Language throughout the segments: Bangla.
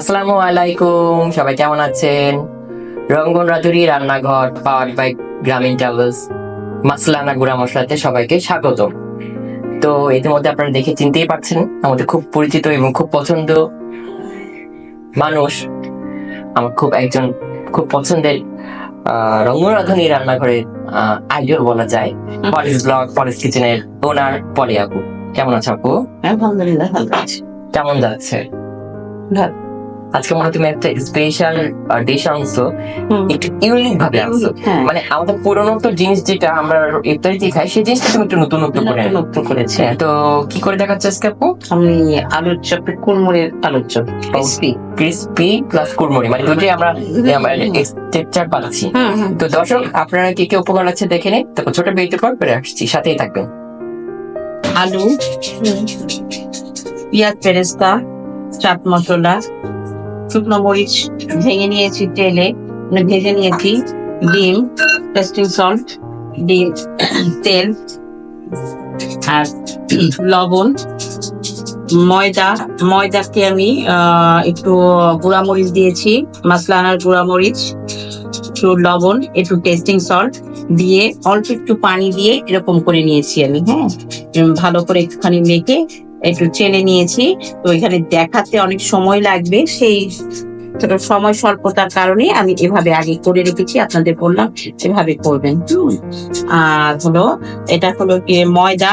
আসসালামু আলাইকুম সবাই কেমন আছেন? রঙ্গন রাধুরি রান্নাঘর পাওয়ার বাই গ্রামীণ ট্রাভেলস মাসলানা গুড়া মশলাতে সবাইকে স্বাগত তো ইতিমধ্যে আপনারা দেখে চিনতেই পারছেন আমাদের খুব পরিচিত এবং খুব পছন্দ মানুষ আমার খুব একজন খুব পছন্দের আহ, রঙ্গন রাধুনি রান্নাঘরের আইডিয়াল বলা যায় পলিস ব্লগ পলিস কিচেনের ওনার পলি আপু। কেমন আছে আপু? আলহামদুলিল্লাহ ভালো আছি। কেমন যাচ্ছে? ভালো। আজকে মনে হয় তুমি একটা স্পেশাল ডিশ আনছো। একটু ইউনিক ভাবে আনছো। হ্যাঁ। মানে আমাদের পুরোনো তো জিনিস যেটা আমরা ইফতারিতে খাই সেই জিনিসটা তুমি একটু নতুন নতুন করে নতুন করেছে। হ্যাঁ, তো কি করে দেখাচ্ছে আজকে আপু? আমি আলুর চপ কুড়মুড়ের আলুর চপ ক্রিসপি ক্রিসপি প্লাস কুরমুরি মানে দুটোই আমরা টেক্সচার পাচ্ছি তো দর্শক আপনারা কি কি উপকার আছে দেখে নিন। তারপর ছোট বিরতি পর ফিরে আসছি। সাথেই থাকবেন। আলু পেঁয়াজ পেরেস্তা চাট মশলা শুকনো মরিচ ভেঙে নিয়েছি তেলে মানে ভেজে নিয়েছি, ডিম, টেস্টিং সল্ট, ডিম, তেল আর লবণ, ময়দা, ময়দাকে আমি একটু গুঁড়া মরিচ দিয়েছি মাসলানার গুঁড়া মরিচ, একটু লবণ, একটু টেস্টিং সল্ট দিয়ে অল্প একটু পানি দিয়ে এরকম করে নিয়েছি আমি হ্যাঁ? ভালো করে একটুখানি মেখে একটু চেনে নিয়েছি। তো এখানে দেখাতে অনেক সময় লাগবে। সেই সময় স্বল্পতার কারণে আমি এভাবে আগে করে রেখেছি, আপনাদের বললাম এভাবে করবেন। আর হলো, এটা হলো কি ময়দা,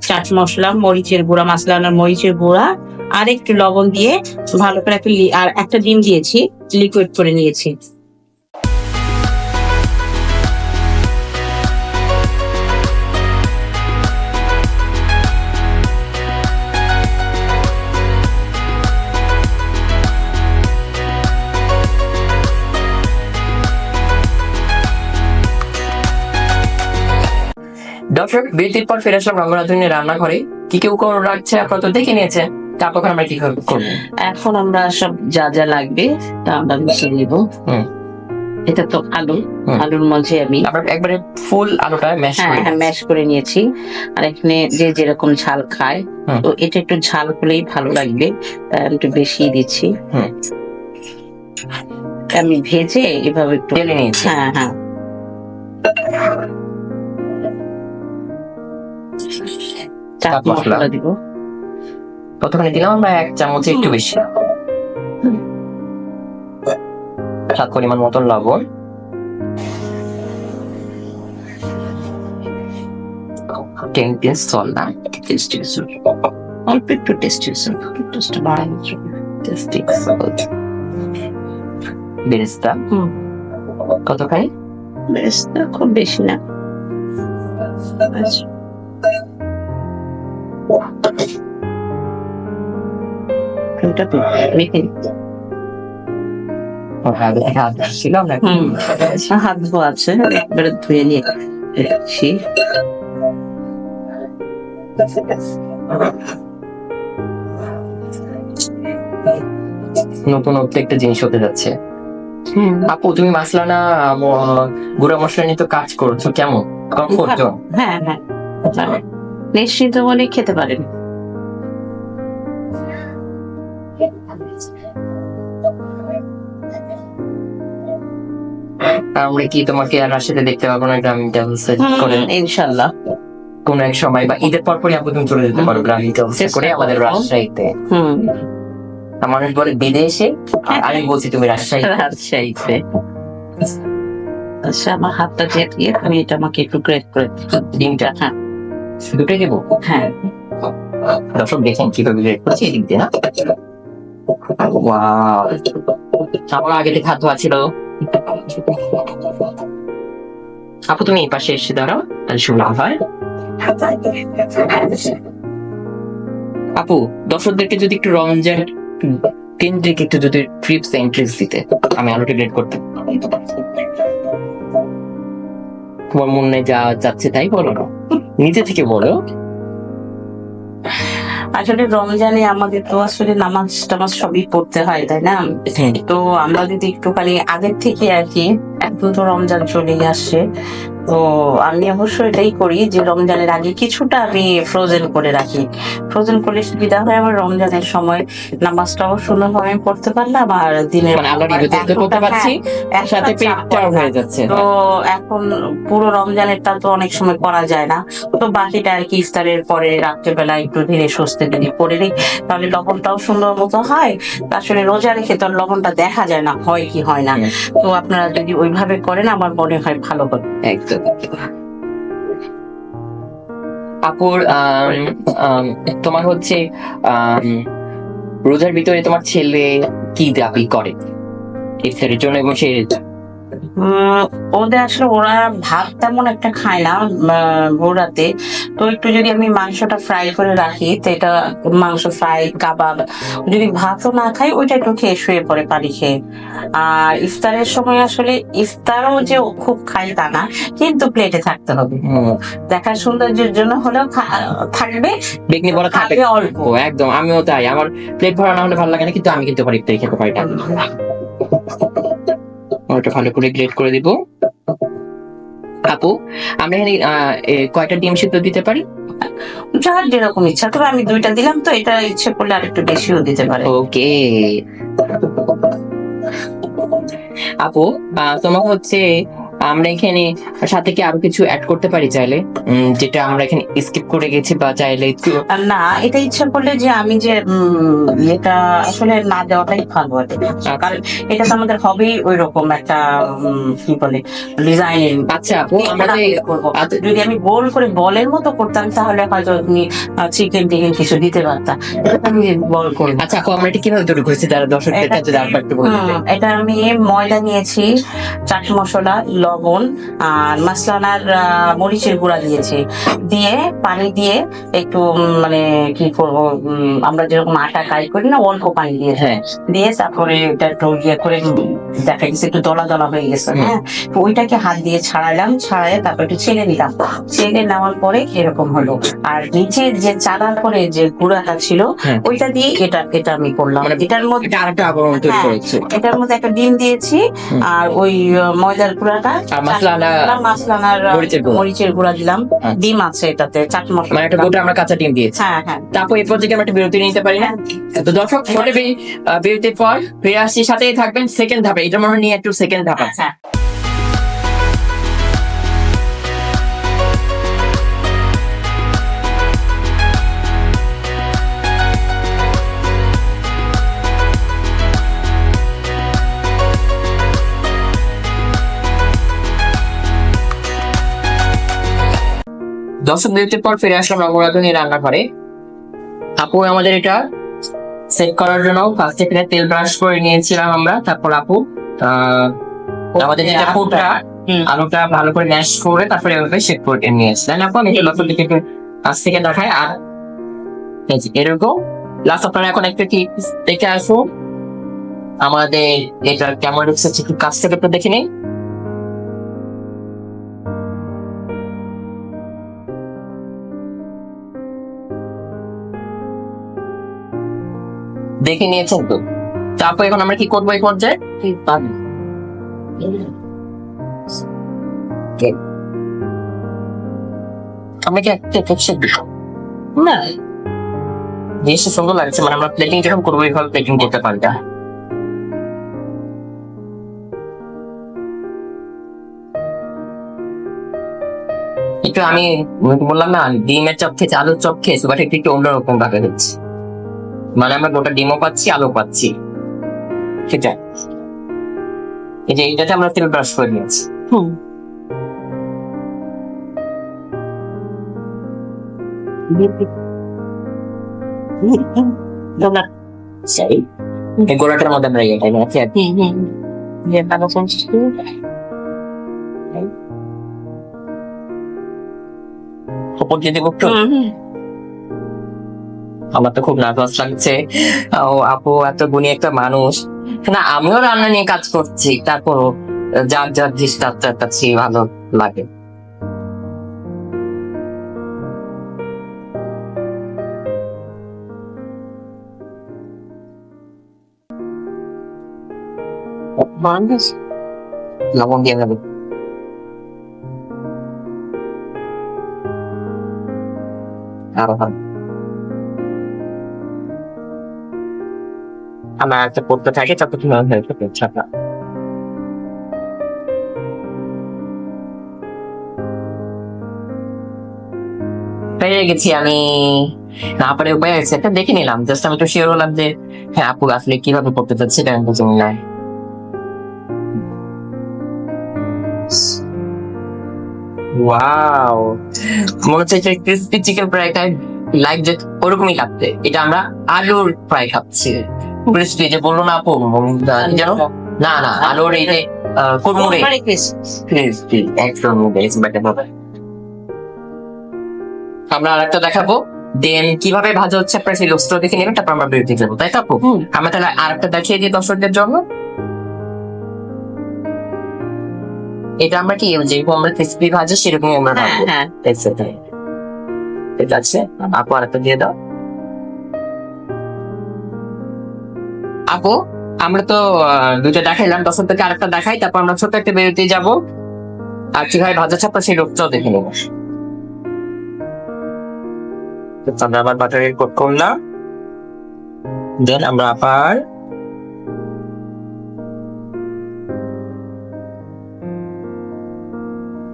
চাট মশলা, মরিচের গুঁড়া মাসলানার মরিচের গুঁড়া আর একটু লবণ দিয়ে ভালো করে একটা আর একটা ডিম দিয়েছি লিকুইড করে নিয়েছি। দর্শক বিরতির পর ফিরে আসলাম রঙ্গনাথনী রান্নাঘরে। কি কেউ করে রাখছে আপনারা তো দেখে নিয়েছে তারপর আমরা কি করব? এখন আমরা সব যা যা লাগবে তা আমরা মিশিয়ে নিব। হুম। এটা তো আলু। আলুর মাঝে আমি একবারে ফুল আলুটা ম্যাশ হ্যাঁ করে হ্যাঁ ম্যাশ করে নিয়েছি। আর এখানে যে যেরকম ঝাল খায় তো এটা একটু ঝাল হলেই ভালো লাগবে। একটু বেশি দিচ্ছি। আমি ভেজে এভাবে একটু হ্যাঁ হ্যাঁ। চাট মশলা। দিব। কতখানি দিলাম আমরা এক চামচে একটু বেশি। সাত পরিমাণ মতন লবণ। টেন পিস সল না টেস্টি অল্প একটু টেস্টি টেস্ট বাড়ানো টেস্টি সল্ট বেরেস্তা। হুম। কতখানি? না খুব বেশি না। আচ্ছা। হাত ছিলাম না হুম হাত ধোয়া আছে। একবারে ধুয়ে নিয়ে রেখেছি নতুন একটা জিনিস হতে যাচ্ছে। আপু তুমি মাসলানা ম- গুঁড়া মশলা নিয়ে তো কাজ করছ কেমন? কমফোর্ট হ্যাঁ হ্যাঁ। নিশ্চিন্ত মনে খেতে পারেন। আমরা কি তোমাকে আর রাশিতে দেখতে পাবো না গ্রামীণ ট্রাভেলস করে? ইনশাল্লাহ। কোন এক সময় বা ঈদের পর পরই আপু তুমি চলে যেতে পারো গ্রামীণ ট্রাভেলস করে আমাদের রাজশাহীতে। মানুষ বলে বিদেশে আমি বলছি তুমি রাজশাহী। রাজশাহীতে। আচ্ছা আমার হাতটা আমি এটা আমাকে একটু গ্রেট করে ডিমটা? হ্যাঁ। দুটোই দেবো হ্যাঁ। দর্শক দেখেন কীভাবে গ্রেড করছি এদিক দিয়ে না আমার আগে থেকে হাত ধোয়া ছিল আপু, তুমি এই পাশে এসে দাঁড়াও, তাহলে সুবিধা হয় আপু, দর্শকদেরকে যদি একটু রমজান কেন্দ্রিক একটু যদি ট্রিপস এন্ট্রিস দিতে, আমি আলোটা গ্রেড করতাম তোমার মনে যা যাচ্ছে তাই বলো না। নিজে থেকে বলো। আসলে রমজানে আমাদের তো আসলে নামাজ টামাজ সবই পড়তে হয় তাই না? তো আমরা যদি একটুখানি আগের থেকে আর কি এখন তো রমজান চলেই আসছে। তো আমি অবশ্য এটাই করি যে রমজানের আগে কিছুটা আমি ফ্রোজেন করে রাখি। ফ্রোজেন করলে সুবিধা হয় আমার রমজানের সময় নামাজটাও সুন্দরভাবে পড়তে পারলাম আর দিনের মানে হ্যাঁ, সাথে পেটটাও হয়ে যাচ্ছে। তো এখন পুরো রমজানেরটা তো অনেক সময় করা যায় না। তো বাকিটা আর কি ইফতারের পরে রাত্রেবেলা একটু ধীরে সুস্থে যদি করে নিই তাহলে লবণটাও সুন্দর মতো হয়। আসলে রোজা রেখে তো লবণটা দেখা যায় না হয় কি হয় না। তো আপনারা যদি ওইভাবে করেন আমার মনে হয় ভালো হবে একদম। আপুর তোমার হচ্ছে রোজার ভিতরে তোমার ছেলে কি দাবি করে? ইফতারের জন্য এবং সে ওদের আসলে ওরা ভাত তেমন একটা খায় না ভোরাতে তো একটু যদি আমি মাংসটা ফ্রাই করে রাখি তো এটা মাংস ফ্রাই কাবাব যদি ভাতও না খাই ওইটা একটু খেয়ে শুয়ে পড়ে পানি খেয়ে। আর ইফতারের সময় আসলে ইফতারও যে খুব খায় তা না কিন্তু প্লেটে থাকতে হবে। দেখার সৌন্দর্যের জন্য হলেও খা- থাকবে। বেগনি বড় থাকবে অল্প। একদম। আমিও তাই। আমার প্লেট ভরা না হলে ভালো লাগে না কিন্তু আমি কিন্তু ইফতারি খেতে পারি না। ওটা ভালো করে গ্রেড করে দিব। আপু আমরা এখানে আহ, কয়টা ডিম সিদ্ধ দিতে পারি? যার যেরকম ইচ্ছা তবে আমি দুইটা দিলাম তো এটা ইচ্ছে করলে আর একটু বেশিও দিতে পারে। ওকে। আপু আহ, তোমার হচ্ছে আমরা এখানে সাথে কি আরও কিছু অ্যাড করতে পারি চাইলে? যেটা আমরা এখানে স্কিপ করে গেছি বা চাইলে একটু না এটা ইচ্ছা করলে যে আমি যে এটা আসলে না দেওয়াটাই ভালো আর কি। কারণ এটা তো আমাদের হবেই ওই রকম একটা কি বলে ডিজাইন আচ্ছা আপু আমরা আচ্ছা। যদি আমি গোল করে বলের মতো করতাম তাহলে হয়তো তুমি চিকেন টিকেন কিছু দিতে পারতাম আমি বল করব। আচ্ছা আপু আমরা এটা কীভাবে তৈরি করেছি? যারা দর্শকদের কাছে বলে এটা আমি ময়দা নিয়েছি চাট মশলা লবণ আর মাসলানার মরিচের গুঁড়া দিয়েছি। দিয়ে পানি দিয়ে একটু মানে কি করব আমরা যেরকম আটা কাই করি না অল্প পানি দিয়ে হ্যাঁ। দিয়ে তারপরে এটা একটু ইয়ে করে দেখা গেছে একটু দলা দলা হয়ে গেছে হ্যাঁ? ওইটাকে হাত দিয়ে ছাড়ালাম ছাড়াই তারপর একটু ছেড়ে নিলাম ছেড়ে নেওয়ার পরে এরকম হলো। আর নিচে যে চালার পরে যে গুঁড়াটা ছিল হ্যাঁ। ওইটা দিয়ে এটা এটা আমি করলাম। মানে এটার মধ্যে হ্যাঁ। এটার মধ্যে একটা ডিম দিয়েছি আর ওই ময়দার গুঁড়াটা আর মাসলানা মাসলানার আহ, মরিচের গুঁড়া। দিলাম। আচ্ছা। ডিম আছে এটাতে চাট মশলা মানে একটা গোটা আমরা কাঁচা ডিম দিয়েছি। হ্যাঁ হ্যাঁ। তারপর এরপর থেকে আমরা একটা বিরতি নিতে পারি না? তো দর্শক ছোট বিরতির পর ফিরে আসছি। সাথেই থাকবেন সেকেন্ড ধাপে। এটা মনে হয় নিয়ে একটু সেকেন্ড ধাপ আছে। দর্শক বিরতির পর ফিরে আসলাম রঙ্গরাধনী রান্নাঘরে। আপু আমাদের এটা সেট করার জন্য ফার্স্ট এখানে তেল ব্রাশ করে নিয়েছিলাম আমরা তারপর আপু আমাদের যেটা হুম। আলুটা ভালো করে ম্যাশ করে তারপরে এভাবে শেক করে নিয়েছি। তাই না আপু? আমি লক্ষ্য দিকে একটু কাছ থেকে দেখাই। আর এরকম। লাস্ট আপনারা এখন একটা কি দেখে আসো আমাদের এটা কেমন হচ্ছে একটু কাছ থেকে একটু দেখে নিই। দেখে নিয়েছেন তো? তারপর এখন আমরা কি করব এই পর্যায়ে? আমরা কি একটা না। জিনিসটা সুন্দর লাগছে মানে আমরা প্লেটিং যখন করব এইভাবে প্লেটিং করতে পারি না? একটু আমি বললাম না ডিমের চপ খেয়েছি আলুর চপ খেয়েছি বাট একটু একটু অন্যরকম ভাবে হচ্ছে মানে আমরা গোটা ডিমও পাচ্ছি আলু পাচ্ছি। সেটা এই যে এইটাতে আমরা তেল ব্রাশ করে নিয়েছি। এই গোড়াটার মধ্যে আমরা ইয়ে আচ্ছা ভালো করছিস তুই? উপর দিয়ে দেবো। আমার তো খুব নার্ভাস লাগছে। ও আপু এত গুণী একটা মানুষ। না আমিও রান্না নিয়ে কাজ করছি। তারপর যার যার জিনিস কাছে ভালো লাগে। লবণ দিয়ে যাবে আরও ভালো। আমার একটা পড়তে থাকে ততক্ষণ আমি হেল্প করতে ছাপা পেরে গেছি আমি। দেখে নিলাম। হ্যাঁ আপু আসলে কীভাবে করতে চাচ্ছে এটা ওয়াও মনে হচ্ছে যে ক্রিসপি চিকেন ফ্রাইটা ওরকমই লাগতে এটা আমরা আলুর ফ্রাই খাচ্ছি। ক্রিসপি যে বলল না আপু জানো না না আলুর এই যে. ক্রিসপি একদম বেশ বেটার হবে আমরা আরেকটা দেখাবো দেন কীভাবে ভাজা হচ্ছে আপনারা সেই লোকসটা দেখে নেবেন তারপর আমরা বিরতি যাব তাই তো আপু আমরা তাহলে আরেকটা দেখিয়ে দিই দর্শকদের জন্য এটা আমরা কি যেরকম আমরা ক্রিসপি ভাজা সেরকমই আমরা হ্যাঁ ভাজবো হ্যাঁ ঠিক আছে আপু আরেকটা দিয়ে দাও আপু, আমরা তো দুটো দেখাইলাম, দশ থেকে আরেকটা দেখাই, তারপর আমরা ছোট একটা বেরোতে যাব। আর কি কীভাবে ভাজা চাপা সেই রোগটাও দেখে নেব। আমরা আবার বাটারের কোট করলাম। দেন আমরা আবার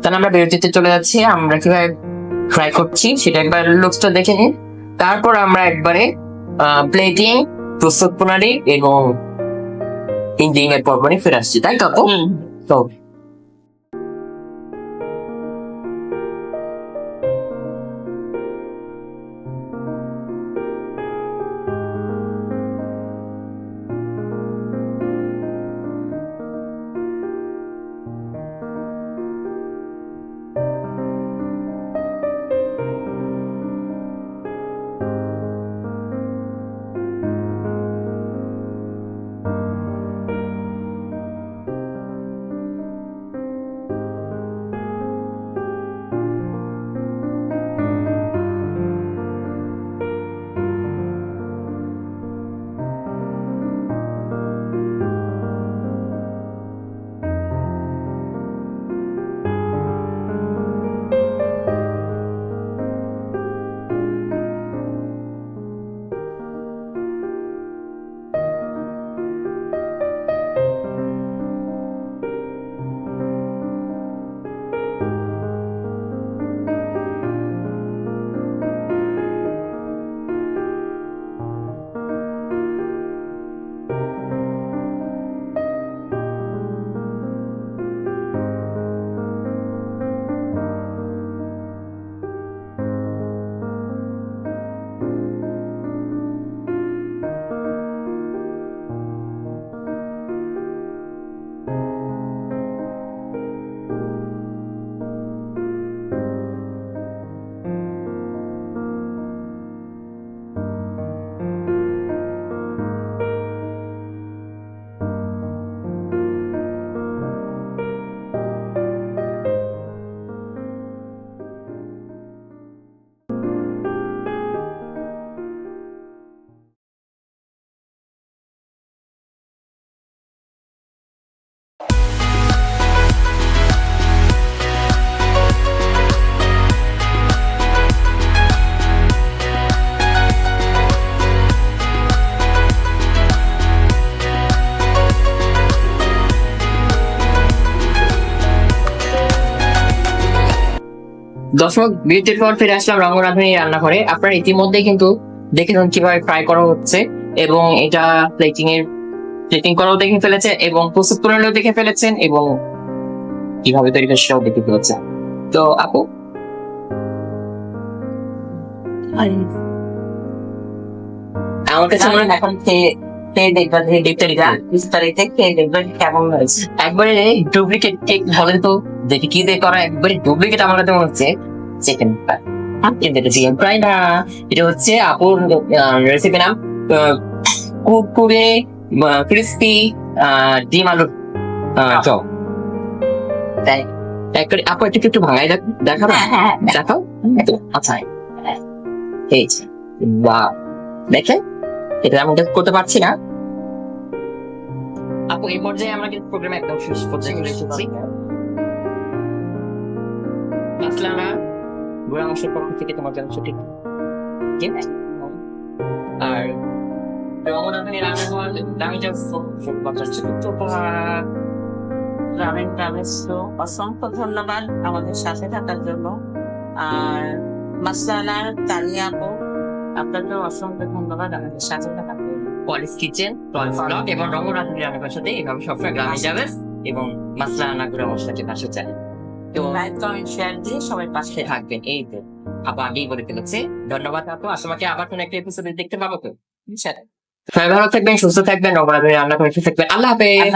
তাহলে আমরা বিরতিতে চলে যাচ্ছি। আমরা কীভাবে ফ্রাই করছি, সেটা একবার লুকসটা দেখে নিন। তারপর আমরা একবারে প্লেটিং প্রস্তুত প্রণালী এবং এর পরপরই ফিরে আসছি তাই তো তো দশমক বিরতির পর ফিরে আসলাম রঙ্গরাধুনি রান্নাঘরে। আপনারা ইতিমধ্যে কিন্তু দেখেছেন কীভাবে ফ্রাই করা হচ্ছে এবং এটা প্লেটিং এর প্লেটিং করাও দেখে ফেলেছে এবং প্রস্তুত প্রণালীও দেখে ফেলেছেন এবং কীভাবে তৈরি করে সেটাও দেখে ফেলেছে তো আপু? আমার কাছে মনে হয় এখন খেয়ে খেয়ে দেখবা যে ডিপটারিটা বিস্তারিত খেয়ে দেখবেন কেমন হয়েছে একবারে ডুপ্লিকেট কেক বলেন তো যেটি কি দিয়ে করা একবারে ডুপ্লিকেট আমার কাছে মনে হচ্ছে চিকেন চিকেন ফ্রাই না এটা হচ্ছে আপুর রেসিপি নাম কুরকুরে ক্রিস্পি ডিম আলু আহ, চপ। তাই আপু একটু একটু ভাঙাই দেখ- দেখাবো? হ্যাঁ, হ্যাঁ, হ্যাঁ। দেখাও? আচ্ছা। এই যে বাহ দেখেন এটা আমি করতে পারছি না। আপু এই পর্যায়ে আমরা কিন্তু প্রোগ্রাম একদম শেষ পর্যায়ে চলে এসেছি আসলামা। বুড়া মশের পক্ষ থেকে তোমার জন্য ছুটি। আর দামি উপহার। অসংখ্য ধন্যবাদ আমাদের সাথে থাকার জন্য। আর মাসলানা তানিয়া আপু আপনাকেও অসংখ্য ধন্যবাদ আমাদের সাথে থাকার কিচেন এবং রঙ্গনাথনী রান্নাঘর সাথে এইভাবে সবসময় গ্রামে যাবে এবং রান্না মশলাটি পাশে চাই তো লাইক কমেন্ট শেয়ার দিয়ে সবাই পাশে থাকবেন এই তো। আপু আগেই বলে ফেলেছে ধন্যবাদ আপু। আসলে আবার কোন একটা এপিসোডে দেখতে পাবো তো। সবাই ভালো থাকবেন সুস্থ থাকবেন রঙ্গনাথনী রান্না করে থাকবেন। আল্লাহ হাফেজ।